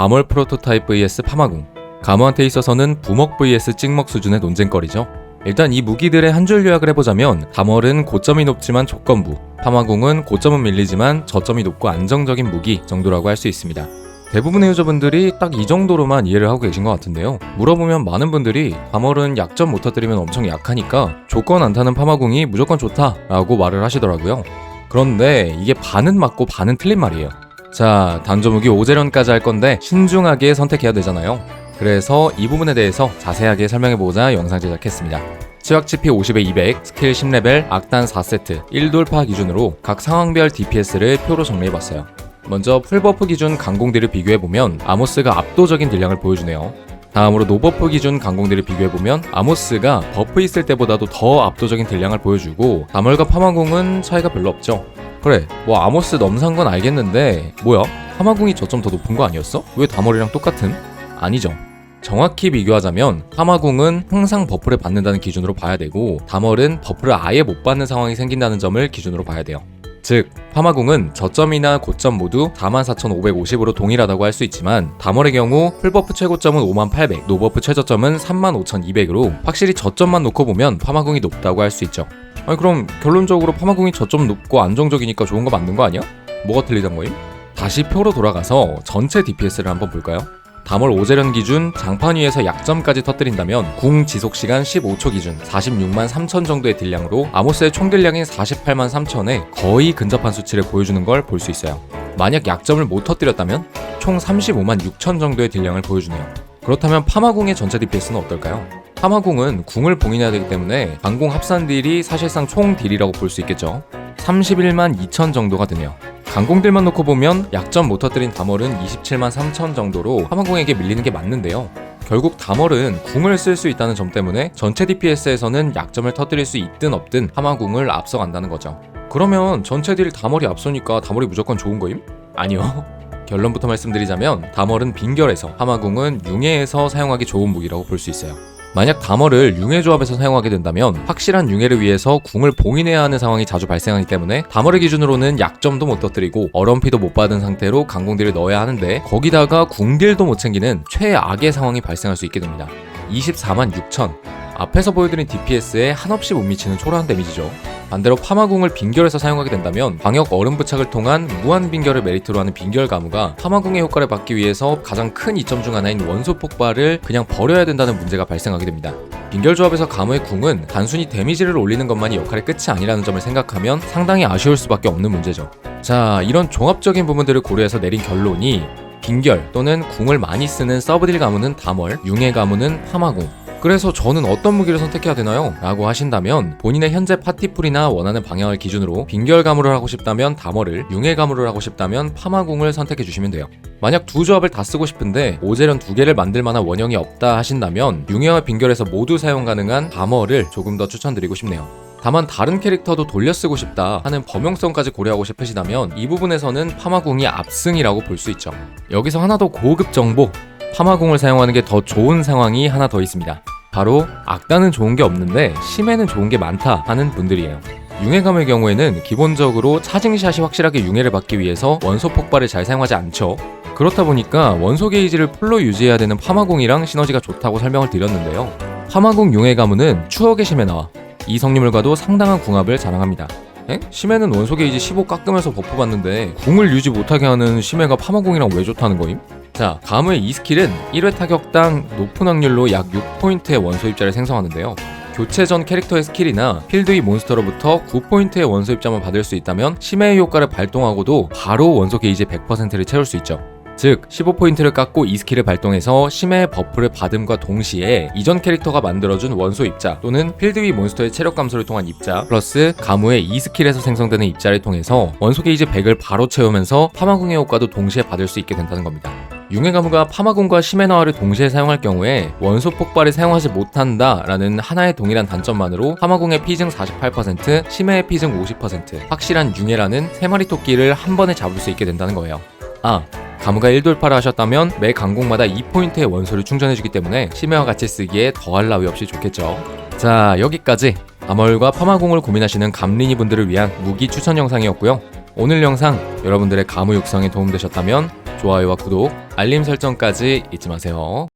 가멀 프로토타입 vs 파마궁. 가모한테 있어서는 부먹 vs 찍먹 수준의 논쟁거리죠. 일단 이 무기들의 한 줄 요약을 해보자면 가멀은 고점이 높지만 조건부, 파마궁은 고점은 밀리지만 저점이 높고 안정적인 무기 정도라고 할 수 있습니다. 대부분의 유저분들이 딱 이 정도로만 이해를 하고 계신 것 같은데요. 물어보면 많은 분들이 가멀은 약점 못 터뜨리면 엄청 약하니까 조건 안 타는 파마궁이 무조건 좋다라고 말을 하시더라고요. 그런데 이게 반은 맞고 반은 틀린 말이에요. 자, 단조무기 오제련까지 할 건데 신중하게 선택해야 되잖아요. 그래서 이 부분에 대해서 자세하게 설명해보자 영상 제작했습니다. 치약 GP 50에 200, 스킬 10레벨, 악단 4세트, 1돌파 기준으로 각 상황별 DPS를 표로 정리해봤어요. 먼저 풀버프 기준 강공들을 비교해보면 아모스가 압도적인 딜량을 보여주네요. 다음으로 노버프 기준 강공들을 비교해보면 아모스가 버프 있을 때보다도 더 압도적인 딜량을 보여주고 다멀과 파마공은 차이가 별로 없죠. 그래, 뭐 아모스 넘산 건 알겠는데 뭐야? 파마공이 저점 더 높은 거 아니었어? 왜 다멀이랑 똑같은? 아니죠. 정확히 비교하자면 파마궁은 항상 버프를 받는다는 기준으로 봐야 되고 다멀은 버프를 아예 못 받는 상황이 생긴다는 점을 기준으로 봐야 돼요. 즉, 파마궁은 저점이나 고점 모두 44,550으로 동일하다고 할 수 있지만 다멀의 경우 풀버프 최고점은 5800, 노버프 최저점은 35,200으로 확실히 저점만 놓고 보면 파마궁이 높다고 할 수 있죠. 아니 그럼 결론적으로 파마궁이 저점 높고 안정적이니까 좋은 거 맞는 거 아니야? 뭐가 틀리던 거임? 다시 표로 돌아가서 전체 DPS를 한번 볼까요? 다멀 오제련 기준 장판 위에서 약점까지 터뜨린다면 궁 지속 시간 15초 기준 46만 3천 정도의 딜량으로 아모스의 총 딜량인 48만 3천에 거의 근접한 수치를 보여주는 걸 볼 수 있어요. 만약 약점을 못 터뜨렸다면 총 35만 6천 정도의 딜량을 보여주네요. 그렇다면 파마궁의 전체 DPS는 어떨까요? 파마궁은 궁을 봉인해야 되기 때문에 방공 합산 딜이 사실상 총 딜이라고 볼 수 있겠죠. 31만 2천 정도가 되네요. 강공들만 놓고 보면 약점 못 터뜨린 다멀은 27만 3천 정도로 파마궁에게 밀리는 게 맞는데요. 결국 다멀은 궁을 쓸 수 있다는 점 때문에 전체 DPS에서는 약점을 터뜨릴 수 있든 없든 파마궁을 앞서간다는 거죠. 그러면 전체 딜 다멀이 앞서니까 다멀이 무조건 좋은 거임? 아니요. 결론부터 말씀드리자면 다멀은 빈결에서 파마궁은 융해에서 사용하기 좋은 무기라고 볼 수 있어요. 만약 다머를 융해 조합에서 사용하게 된다면 확실한 융해를 위해서 궁을 봉인해야 하는 상황이 자주 발생하기 때문에 다머를 기준으로는 약점도 못 터뜨리고 얼음피도 못 받은 상태로 강공딜을 넣어야 하는데 거기다가 궁딜도 못 챙기는 최악의 상황이 발생할 수 있게 됩니다. 24만 6천 앞에서 보여드린 DPS에 한없이 못 미치는 초라한 데미지죠. 반대로 파마궁을 빈결에서 사용하게 된다면 방역 얼음 부착을 통한 무한 빈결을 메리트로 하는 빈결 가무가 파마궁의 효과를 받기 위해서 가장 큰 이점 중 하나인 원소 폭발을 그냥 버려야 된다는 문제가 발생하게 됩니다. 빈결 조합에서 가무의 궁은 단순히 데미지를 올리는 것만이 역할의 끝이 아니라는 점을 생각하면 상당히 아쉬울 수밖에 없는 문제죠. 자, 이런 종합적인 부분들을 고려해서 내린 결론이 빈결 또는 궁을 많이 쓰는 서브딜 가무는 다멀, 융해 가무는 파마궁, 그래서 저는 어떤 무기를 선택해야 되나요? 라고 하신다면 본인의 현재 파티풀이나 원하는 방향을 기준으로 빈결 가무를 하고 싶다면 다머를, 융해 가무를 하고 싶다면 파마궁을 선택해 주시면 돼요. 만약 두 조합을 다 쓰고 싶은데 오제련 두 개를 만들 만한 원형이 없다 하신다면 융해와 빈결에서 모두 사용 가능한 다머를 조금 더 추천드리고 싶네요. 다만 다른 캐릭터도 돌려 쓰고 싶다 하는 범용성까지 고려하고 싶으시다면 이 부분에서는 파마궁이 압승이라고 볼 수 있죠. 여기서 하나 더 고급 정보 파마궁을 사용하는 게 더 좋은 상황이 하나 더 있습니다. 바로 악단은 좋은 게 없는데 심해는 좋은 게 많다 하는 분들이에요. 융해감의 경우에는 기본적으로 차징샷이 확실하게 융해를 받기 위해서 원소 폭발을 잘 사용하지 않죠. 그렇다 보니까 원소 게이지를 풀로 유지해야 되는 파마궁이랑 시너지가 좋다고 설명을 드렸는데요. 파마궁 융해 가무는 추억의 심해 나와 이 성리물과도 상당한 궁합을 자랑합니다. 에? 심해는 원소 게이지 15 깎으면서 버프 받는데 궁을 유지 못하게 하는 심해가 파마궁이랑 왜 좋다는 거임? 자, 가무의 이 스킬은 1회 타격당 높은 확률로 약 6포인트의 원소 입자를 생성하는데요. 교체 전 캐릭터의 스킬이나 필드 위 몬스터로부터 9포인트의 원소 입자만 받을 수 있다면 심해의 효과를 발동하고도 바로 원소 게이지 100%를 채울 수 있죠. 즉 15포인트를 깎고 이 스킬을 발동해서 심해의 버프를 받음과 동시에 이전 캐릭터가 만들어준 원소 입자 또는 필드 위 몬스터의 체력 감소를 통한 입자 플러스 가무의 이 스킬에서 생성되는 입자를 통해서 원소 게이지 100을 바로 채우면서 파마궁의 효과도 동시에 받을 수 있게 된다는 겁니다. 융해가무가 파마군과 시메나와를 동시에 사용할 경우에 원소 폭발을 사용하지 못한다라는 하나의 동일한 단점만으로 파마궁의 피증 48%, 시메의 피증 50%, 확실한 융해라는 세 마리 토끼를 한 번에 잡을 수 있게 된다는 거예요. 아, 가무가 1돌파를 하셨다면 매 강공마다 2포인트의 원소를 충전해주기 때문에 심해와 같이 쓰기에 더할 나위 없이 좋겠죠. 자, 여기까지 아멀과 파마공을 고민하시는 감린이 분들을 위한 무기 추천 영상이었고요. 오늘 영상 여러분들의 가무 육성에 도움되셨다면 좋아요와 구독, 알림 설정까지 잊지 마세요.